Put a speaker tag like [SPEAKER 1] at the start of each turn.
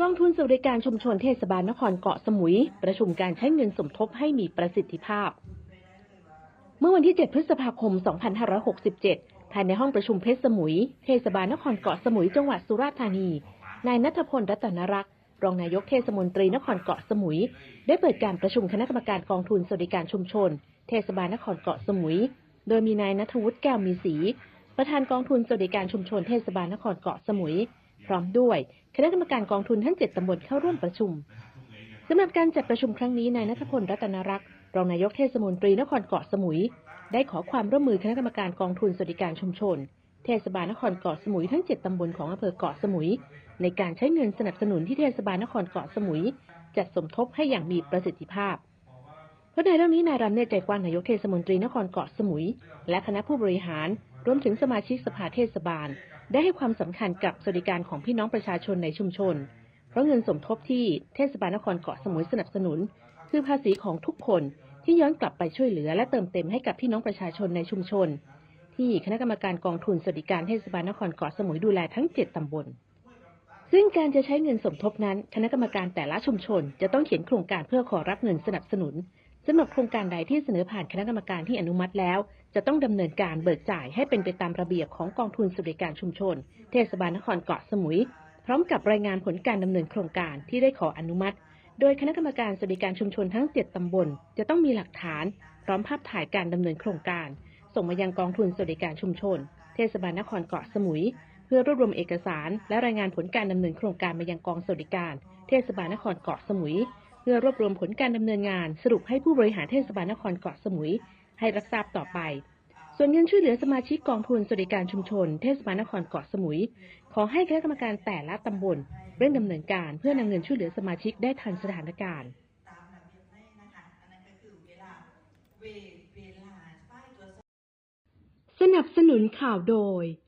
[SPEAKER 1] กองทุนสวัสดิการชุมชนเทศบาลนครเกาะสมุย ประชุมการใช้เงินสมทบให้มีประสิทธิภาพ เมื่อวันที่ 7 พฤษภาคม 2567 ภายในห้องประชุมเพชรสมุย เทศบาลนครเกาะสมุยจังหวัดสุราษฎร์ธานี นายนัทพลรัตนรักษ์รองนายกเทศมนตรีนครเกาะสมุย ได้เปิดการประชุมคณะกรรมการกองทุนสวัสดิการชุมชน เทศบาลนครเกาะสมุย โดยมีนายนัทวุฒิแก้วมีศรีประธานกองทุนสวัสดิการชุมชนเทศบาลนครเกาะสมุย พร้อมด้วยคณะกรรมการกองทุนทั้ง7ตำบลเข้าร่วมประชุมสำหรับการจัดประชุมครั้งนี้นายนัทพลรัตนรักษ์รองนายกเทศมนตรีนครเกาะสมุย ได้ขอความร่วมมือคณะกรรมการกองทุนสวัสดิการชุมชน เทศบาลนครเกาะสมุยทั้ง 7 ตำบลของอำเภอเกาะสมุย ในการใช้เงินสนับสนุนที่เทศบาลนครเกาะสมุย จัดสมทบให้อย่างมีประสิทธิภาพเพราะในเรื่องนี้นายรำเนตรใจกว้างนายกเทศมนตรีนครเกาะสมุย และคณะผู้บริหาร รวมถึงสมาชิกสภาเทศบาล ได้ให้ความสำคัญกับสวัสดิการของพี่น้องประชาชนในชุมชน เพราะเงินสมทบที่เทศบาลนครเกาะสมุยสนับสนุน คือภาษีของทุกคนที่ย้อนกลับไปช่วยเหลือและเติมเต็มให้กับพี่น้องประชาชนในชุมชน ที่คณะกรรมการกองทุนสวัสดิการเทศบาลนครเกาะสมุยดูแลทั้ง 7 ตำบล ซึ่งการจะใช้เงินสมทบนั้น คณะกรรมการแต่ละชุมชน จะต้องเขียนโครงการเพื่อขอรับเงินสนับสนุนสำหรับโครงการใดที่เสนอผ่านคณะกรรมการที่อนุมัติแล้ว จะต้องดำเนินการเบิกจ่ายให้เป็นไปตามระเบียบของกองทุนสวัสดิการชุมชน เทศบาลนครเกาะสมุย พร้อมกับรายงานผลการดำเนินโครงการที่ได้ขออนุมัติ โดยคณะกรรมการสวัสดิการชุมชนทั้ง 7ตำบล จะต้องมีหลักฐาน พร้อมภาพถ่ายการดำเนินโครงการ ส่งมายังกองทุนสวัสดิการชุมชน เทศบาลนครเกาะสมุย พื่อรวบรวมเอกสาร และรายงานผลการดำเนินโครงการมายังกองสวัสดิการ เทศบาลนครเกาะสมุย เพื่อรวบรวมผลการดำเนินงาน สรุปให้ผู้บริหารเทศบาลนครเกาะสมุย ให้รับทราบต่อไป ส่วนเงินช่วยเหลือสมาชิกกองทุนสวัสดิการชุมชน เทศบาลนครเกาะสมุย ขอให้คณะกรรมการแต่ละตำบลเร่งดำเนินการเพื่อนำเงินช่วยเหลือสมาชิกได้ทันสถานการณ์สนับสนุนข่าวโดย